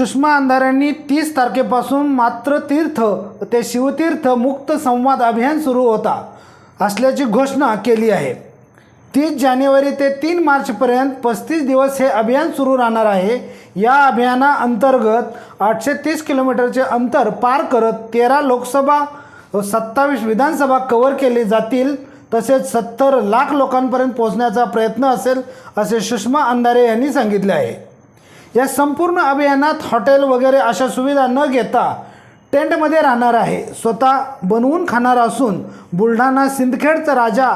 सुषमा अंधाऱ्यांनी तीस तारखेपासून मात्र तीर्थ ते शिवतीर्थ मुक्त संवाद अभियान सुरू होता असल्याची घोषणा केली आहे. तीस जानेवारी ते तीन मार्चपर्यंत पस्तीस दिवस हे अभियान सुरू राहणार आहे. या अभियानाअंतर्गत आठशे तीस किलोमीटरचे अंतर पार करत तेरा लोकसभा सत्तावीस विधानसभा कव्हर केली जातील तसेच सत्तर लाख लोकांपर्यंत पोहोचण्याचा प्रयत्न असेल असे सुषमा अंधारे यांनी सांगितले आहे. या संपूर्ण अभियानात हॉटेल वगैरे अशा सुविधा न घेता टेंटमध्ये राहणार आहे. स्वतः बनवून खाणार असून बुलढाणा सिंदखेडचा राजा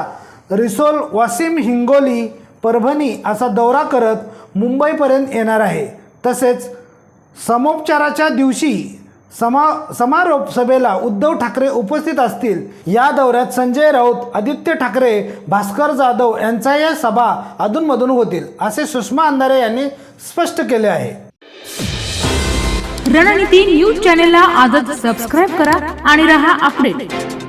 रिसोल वासिम हिंगोली परभणी असा दौरा करत मुंबईपर्यंत येणार आहे. तसेच समोपचाराच्या दिवशी समा समारोप सभेला उद्धव ठाकरे उपस्थित असतील. या दौऱ्यात संजय राऊत आदित्य ठाकरे भास्कर जाधव यांच्या या सभा अधूनमधून होतील असे सुषमा अंधारे यांनी स्पष्ट केले आहे. रणनीती न्यूज चॅनेलला आजच सबस्क्राईब करा आणि रहा अपडेट